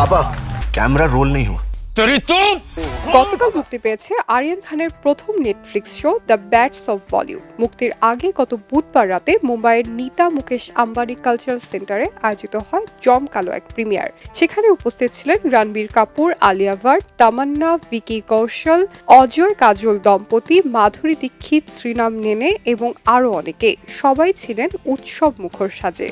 পাপা camera roll নেই হওয়া গতকাল মুক্তি পেয়েছে আরিয়ান খানের প্রথম Netflix show the Bads of Bollywood মুক্তির আগে গত বুধবার রাতে মুম্বাইয়ের নিতা মুকেশ আম্বানি কালচারাল সেন্টারে আয়োজিত হয় জমকালো এক প্রিমিয়ার সেখানে উপস্থিত ছিলেন রণবীর কাপুর আলিয়া ভাট তামান্না ভিকি কৌশল অজয় কাজল দম্পতি মাধুরী দীক্ষিত শ্রীনাম নেনে এবং আরও অনেকে। সবাই ছিলেন উৎসব মুখর সাজে।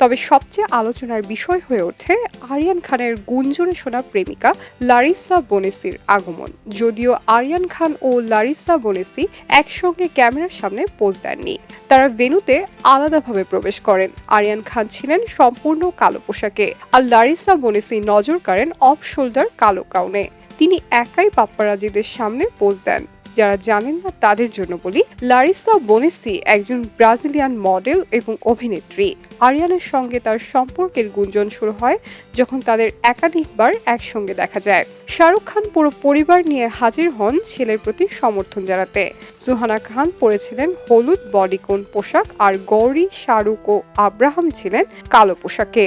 তবে সবচেয়ে আলোচনার বিষয় হয়ে ওঠে আরিয়ান খানের গুঞ্জনে শোনা প্রেমিকা লারিসা বনেসির আগমন। যদিও আরিয়ান খান ও লারিসা বনেসি একসঙ্গে ক্যামেরার সামনে পোজ দেননি। তারা ভেনুতে আলাদাভাবে প্রবেশ করেন। আরিয়ান খান ছিলেন সম্পূর্ণ কালো পোশাকে আর লারিসা বনেসি নজর কাড়েন অফ শোল্ডার কালো কাউনে তিনি একাই পাপ্পারাজিদের সামনে পোজ দেন। যারা জানেন না, তাদের জন্য বলি, লারিসা বোনেসি একজন ব্রাজিলিয়ান মডেল এবং অভিনেত্রী। আরিয়ানের সঙ্গে তার সম্পর্কের গুঞ্জন শুরু হয় যখন তাদের একাধিকবার একসঙ্গে দেখা যায়। শাহরুখ খান পুরো পরিবার নিয়ে হাজির হন ছেলের প্রতি সমর্থন জানাতে। সুহানা খান পরেছিলেন হলুদ বডিকোন পোশাক আর গৌরী শাহরুখ ও আব্রাহাম ছিলেন কালো পোশাকে।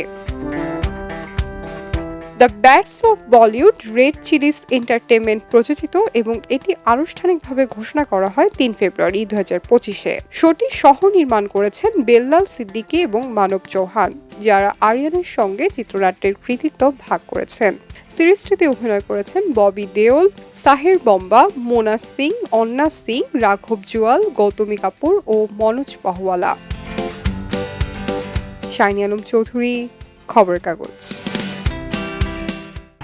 The Bads of Bollywood Red Chillies Entertainment প্রযোজিত এবং এটি আনুষ্ঠানিকভাবে ঘোষণা করা হয় তিন ফেব্রুয়ারি দু হাজার পঁচিশে। শোটি সহ নির্মাণ করেছেন বেল্লাল সিদ্দিকী এবং মানব চৌহান, যারা আরিয়ানের সঙ্গে চিত্রনাট্যের কৃতিত্ব ভাগ করেছেন। সিরিজটিতে অভিনয় করেছেন ববি দেওল, সাহির বম্বা, মোনা সিং, অন্না সিং, রাঘব জুয়াল, গৌতমী কাপুর ও মনোজ পাহওয়ালা। শাইনি আলম চৌধুরী খবরের কাগজ।